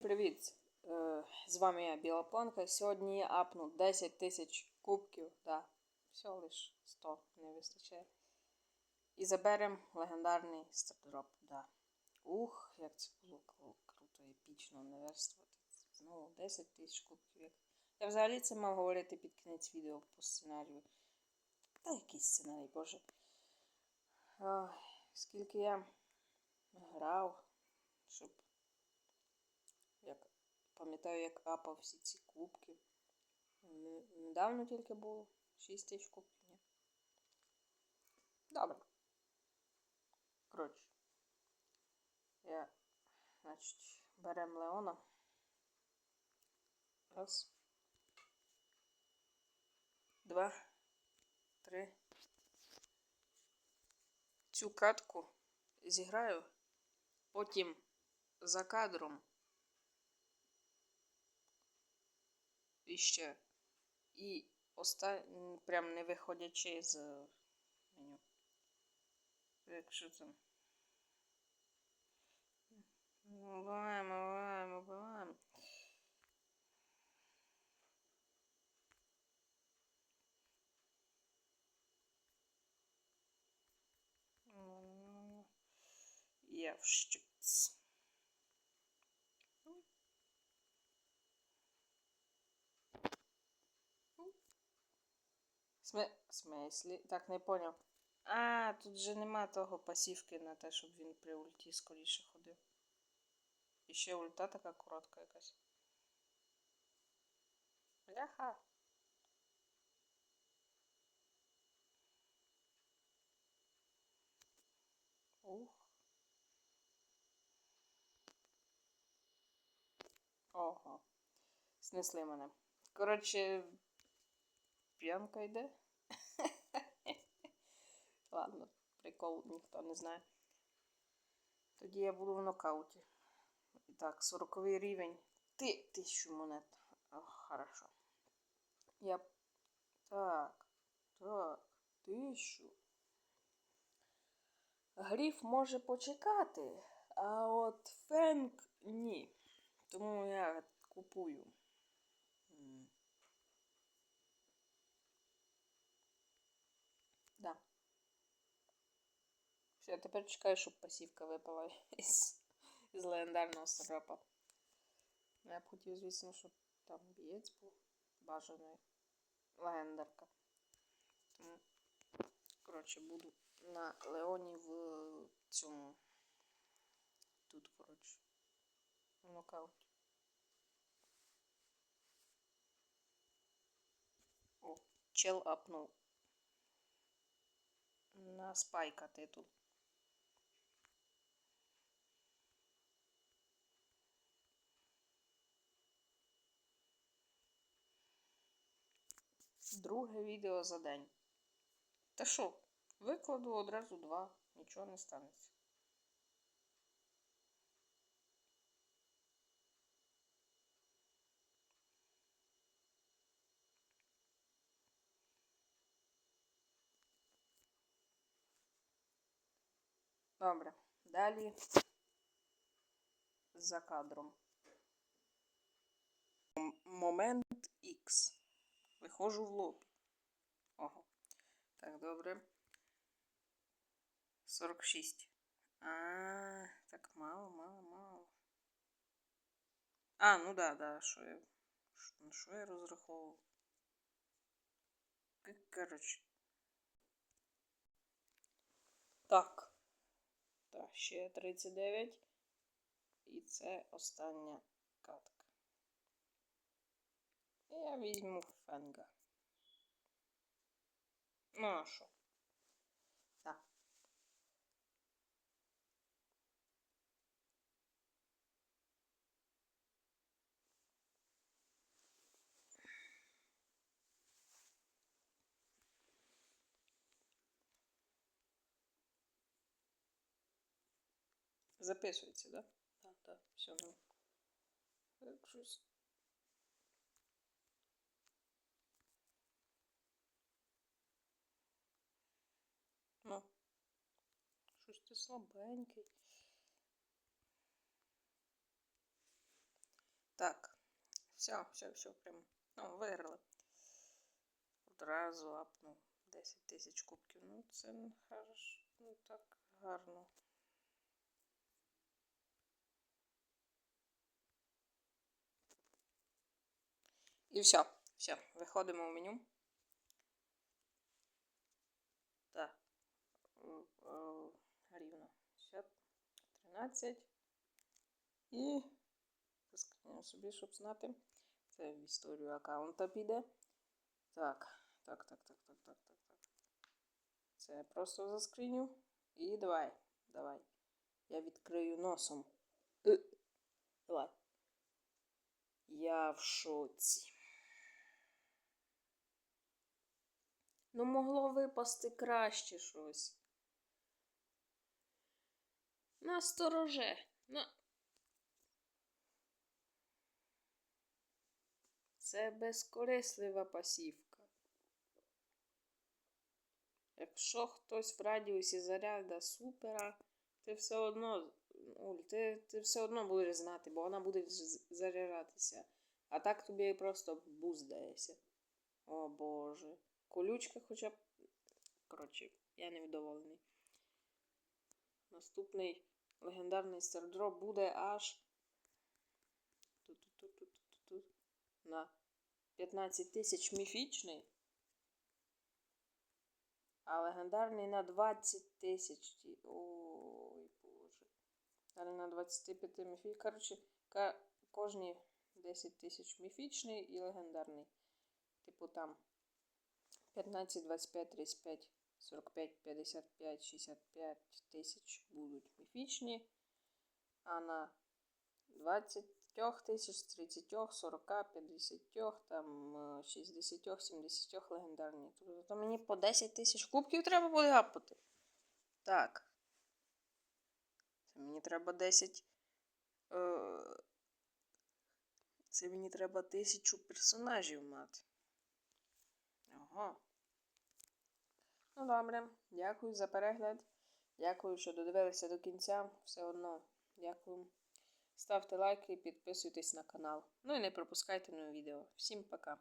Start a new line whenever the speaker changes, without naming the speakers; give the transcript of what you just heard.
Привіт! Е, З вами я Біла Планка. Сьогодні я апну 10 тисяч кубків, да, всього лиш 100 не вистачає. І заберемо легендарний стардроп, да. Ух, як це було круто, епічно наверстувати. Знову 10 тисяч кубків. Я взагалі це мав говорити під кінець відео по сценарію. Та який сценарій, боже. Ой, скільки я грав, щоб як пам'ятаю, як апав всі ці кубки. Недавно тільки було 6 тисяч кубків, ні. Добре. Коротше. Я, значить, беремо Леона. Раз. Два. Три. Цю катку зіграю. Потім за кадром І ще. І оста... прям не виходячи з меню. Якщо там. Убиваємо, убиваємо, убиваємо. Я в щиц. Сме... Смислі? Так, не поняв. А, тут же нема того пасівки на те, щоб він при ульті скоріше ходив. І ще ульта така коротка якась. Бляха. Ух. Ого. Снесли мене. Коротше, п'янка йде. Ладно, прикол ніхто не знає. Тоді я буду в нокауті. Так, 40 рівень. Ти тисячу монет. Ох, хорошо. Я. Так. Так. Тисячу. Гріф може почекати, а от Фенк ні. Тому я купую. Да. Все, я тепер чекаю, щоб пасівка випала із, із легендарного сиропа. Я б хотів, звісно, щоб там бієць був бажаний легендарка. Тому, коротше, буду на Леоні в цьому. Тут, коротше, в нокауті. О, чел апнув. На спайка титул. Друге відео за день. Та що, викладу одразу два, нічого не станеться. Добре, далі за кадром. Момент X. Виходжу в лоб. Ого. Так, добре. 46. А, так мало, мало, мало. А, ну да, да, що я. На що я розраховував? К- Коротше. Так. Так, ще 39. І це остання катка. Я візьму фенга. Ну, Записується, да? Так, так, все, ну. Так, щось. Ну. Щось ти слабенький. Так. Все, все, все, прям. Ну, виграли. Одразу апнув 10 тисяч кубків. Ну, це хорошо. Ну так гарно. І все. Все, виходимо в меню. Так. Рівно. Ще 13. І заскріню собі, щоб знати. Це в історію аккаунта піде. Так, так, так, так, так, так, так, так. Це просто заскріню. І давай, давай. Я відкрию носом. Е, Давай. Я в шоці. Ну, могло випасти краще щось. Настороже. На... Це безкорислива пасівка. Якщо хтось в радіусі заряда супера, ти все одно, Уль, ти, ти все одно будеш знати, бо вона буде заряджатися. А так тобі просто буст дається. О боже. Колючка хоча б. Коротше, я невдоволений. Наступний легендарний стардроп буде аж. На 15 тисяч міфічний. А легендарний на 20 тисяч. Ой, боже. Далі на 25 міфі. Коротше, кожні 10 тисяч міфічний і легендарний. Типу там 15, 25, 35, 45, 55, 65 тисяч будуть міфічні. А на 20 тисяч, 30, 40, 50, там е, 60, 70 легендарні. Тобто то мені по 10 тисяч кубків треба буде гапати. Так. Це мені треба 10. Е, це мені треба тисячу персонажів мати. Ага. Ну, добре. Дякую за перегляд. Дякую, що додивилися до кінця. Все одно. Дякую. Ставте лайки, підписуйтесь на канал. Ну і не пропускайте нові відео. Всім пока!